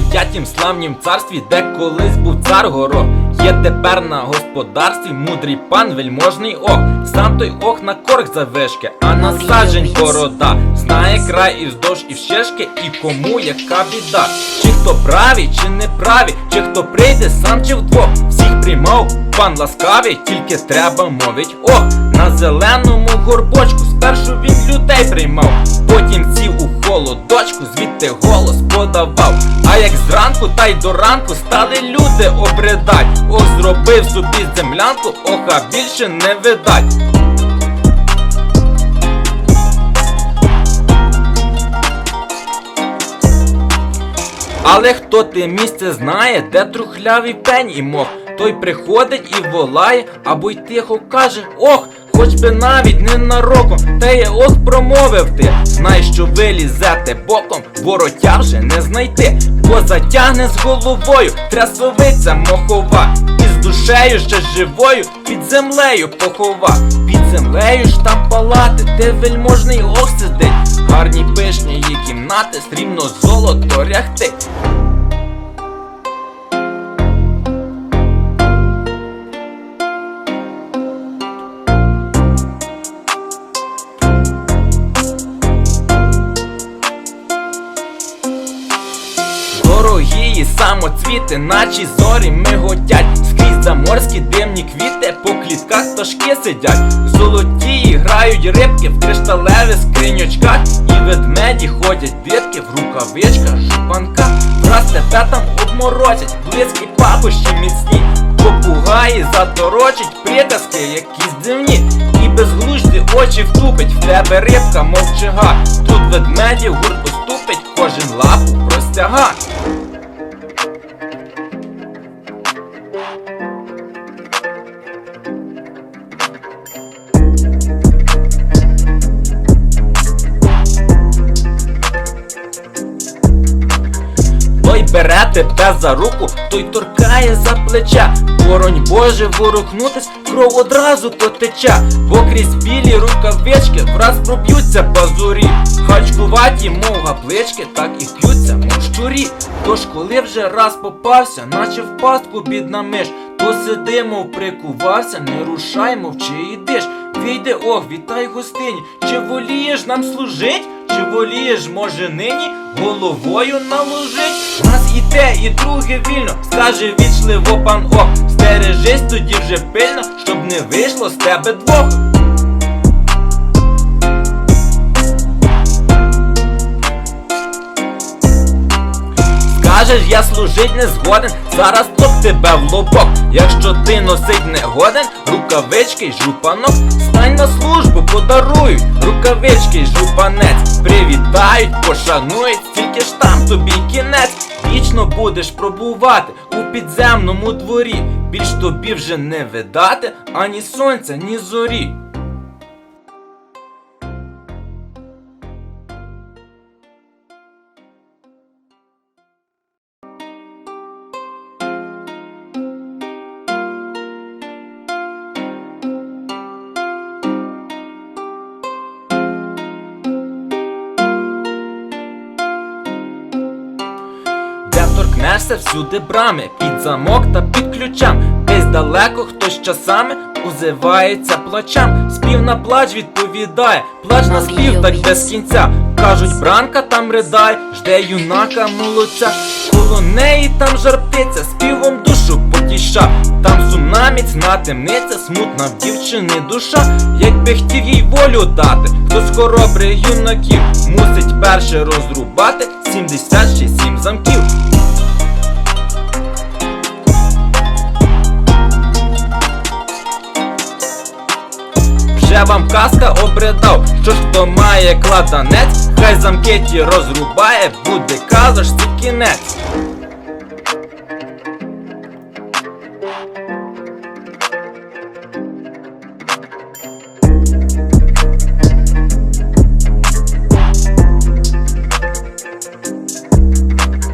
дев'ятім славнім царстві, де колись був цар горох. Є тепер на господарстві мудрий пан вельможний ох. Сам той ох на корк завишки, а на саджень борода. Знає край і вздовж, і вщешки, і кому яка біда. Чи хто правий, чи не правий, чи хто прийде сам чи вдвох. Всіх приймав пан ласкавий, тільки треба мовить ох. На зеленому горбочку спершу він людей приймав, потім сів у холодочку, звідти голос подавав. А як зранку та й до ранку стали люди обридать. Ох, зробив собі землянку, ох, а більше не видать. Але хто те місце знає, де трухлявий пень і мох, той приходить і волає, або й тихо каже Ох, хоч би навіть ненароком, та є ох промовив ти. Знай, що ви лізете боком, воротя вже не знайти, бо затягне з головою трясовиця мохова, і з душею ще живою під землею похова, під землею ж там палати, де вельможний ох сидить, гарні пишні її кімнати, срібно золото ряхти. Дорогі самоцвіти, наче зорі миготять. Скрізь заморські димні квіти, по клітках пташки сидять. Золоті грають рибки в кришталевих скриньочках І ведмеді ходять дитки в рукавичках жупанка. Раз тебе там обморозять, близькі пахощі міцні. Попугаї заторочать приказки якісь дивні І безглужді очі втупить, в тебе рибка мовчага. Тут ведмедів гурт поступить, кожен лапу простяга Той бере тебе за руку, той торкає за плеча. Боронь Боже, ворухнутись, кров одразу потеча, бо крізь білі рукавички враз проб'ються пазурі. Хачкуваті, мов гаплички, так і п'ються, мов щурі. Тож коли вже раз попався, наче в пастку бідна миш, то сиди, прикувався, не рушай, мовчи і диш. Війде, ох, вітай гостині, чи волієш нам служить? Чи волієш, може нині головою наложить? Нас і те, і друге вільно, скаже вічливо пан ох. Стережись тоді вже пильно, щоб не вийшло з тебе двох. Скажеш, я служить не згоден, зараз топ тебе в лобок. Якщо ти носить не годен, рукавички й жупанок, стань на службу, подарують, рукавички й жупанець, привітають, пошанують, тільки ж там тобі кінець. Вічно будеш пробувати у підземному дворі. Більш тобі вже не видати ані сонця, ні зорі. Де всюди брами, під замок та під ключам. Десь далеко хтось часами узивається плачам. Спів на плач відповідає, плач на спів так без кінця. Кажуть, бранка там ридає, жде юнака молодця. Коло неї там жарптиця, співом душу потіша. Там сумна міцна темниця, смутна в дівчини душа. Якби хотів їй волю дати, хтось хоробрих юнаків мусить перше розрубати 77 замків. Казка обридав, що ж хто має кладанець, хай замки ті розрубає, буде казочці кінець.